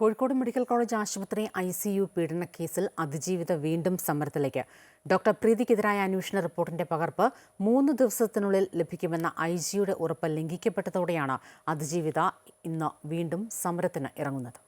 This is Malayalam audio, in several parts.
കോഴിക്കോട് മെഡിക്കൽ കോളേജ് ആശുപത്രി ഐ സി യു പീഡന കേസിൽ അതിജീവിത വീണ്ടും സമരത്തിലേക്ക്. ഡോക്ടർ പ്രീതിക്കെതിരായ അന്വേഷണ റിപ്പോർട്ടിന്റെ പകർപ്പ് മൂന്ന് ദിവസത്തിനുള്ളിൽ ലഭിക്കുമെന്ന ഐ ജിയുടെ ഉറപ്പ് ലംഘിക്കപ്പെട്ടതോടെയാണ് അതിജീവിത ഇന്ന് വീണ്ടും സമരത്തിന് ഇറങ്ങുന്നത്.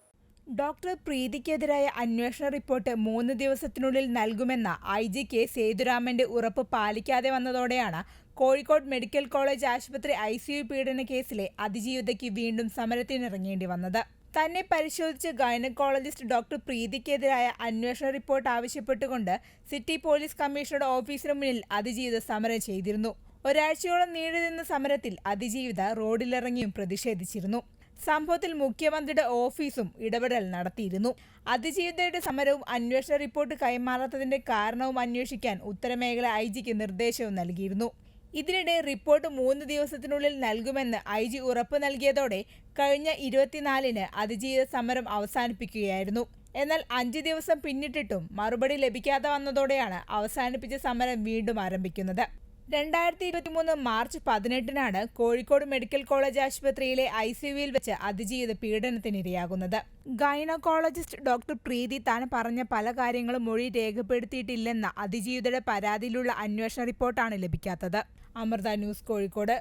ഡോക്ടർ പ്രീതിക്കെതിരായ അന്വേഷണ റിപ്പോർട്ട് മൂന്ന് ദിവസത്തിനുള്ളിൽ നൽകുമെന്ന ഐ ജി കെ സേതുരാമന്റെ ഉറപ്പ് പാലിക്കാതെ വന്നതോടെയാണ് കോഴിക്കോട് മെഡിക്കൽ കോളേജ് ആശുപത്രി ഐ സി യു പീഡന കേസിലെ അതിജീവിതയ്ക്ക് വീണ്ടും സമരത്തിനിറങ്ങേണ്ടി വന്നത്. തന്നെ പരിശോധിച്ച് ഗൈനക്കോളജിസ്റ്റ് ഡോക്ടർ പ്രീതിക്കെതിരായ അന്വേഷണ റിപ്പോർട്ട് ആവശ്യപ്പെട്ടുകൊണ്ട് സിറ്റി പോലീസ് കമ്മീഷണറുടെ ഓഫീസിന് മുന്നിൽ അതിജീവിത സമരം ചെയ്തിരുന്നു. ഒരാഴ്ചയോളം നീണ്ടുനിന്ന സമരത്തിൽ അതിജീവിത റോഡിലിറങ്ങിയും പ്രതിഷേധിച്ചിരുന്നു. സംഭവത്തിൽ മുഖ്യമന്ത്രിയുടെ ഓഫീസും ഇടപെടൽ നടത്തിയിരുന്നു. അതിജീവിതയുടെ സമരവും അന്വേഷണ റിപ്പോർട്ട് കൈമാറാത്തതിന്റെ കാരണവും അന്വേഷിക്കാൻ ഉത്തരമേഖല ഐ ജിക്ക് നിർദ്ദേശവും നൽകിയിരുന്നു. ഇതിനിടെ റിപ്പോർട്ട് മൂന്ന് ദിവസത്തിനുള്ളിൽ നൽകുമെന്ന് ഐ ജി ഉറപ്പ് നൽകിയതോടെ കഴിഞ്ഞ ഇരുപത്തിനാലിന് അതിജീവിത സമരം അവസാനിപ്പിക്കുകയായിരുന്നു. എന്നാൽ അഞ്ച് ദിവസം പിന്നിട്ടിട്ടും മറുപടി ലഭിക്കാതെ വന്നതോടെയാണ് അവസാനിപ്പിച്ച സമരം വീണ്ടും ആരംഭിക്കുന്നത്. രണ്ടായിരത്തി ഇരുപത്തിമൂന്ന് മാർച്ച് പതിനെട്ടിനാണ് കോഴിക്കോട് മെഡിക്കൽ കോളേജ് ആശുപത്രിയിലെ ഐ സിയുവിൽ വെച്ച് അതിജീവിത പീഡനത്തിനിരയാകുന്നത്. ഗൈനക്കോളജിസ്റ്റ് ഡോക്ടർ പ്രീതി താൻ പറഞ്ഞ പല കാര്യങ്ങളും മൊഴി രേഖപ്പെടുത്തിയിട്ടില്ലെന്ന അതിജീവിതയുടെ പരാതിയിലുള്ള അന്വേഷണ റിപ്പോർട്ടാണ് ലഭിക്കാത്തത്. അമൃത ന്യൂസ് കോഴിക്കോട്.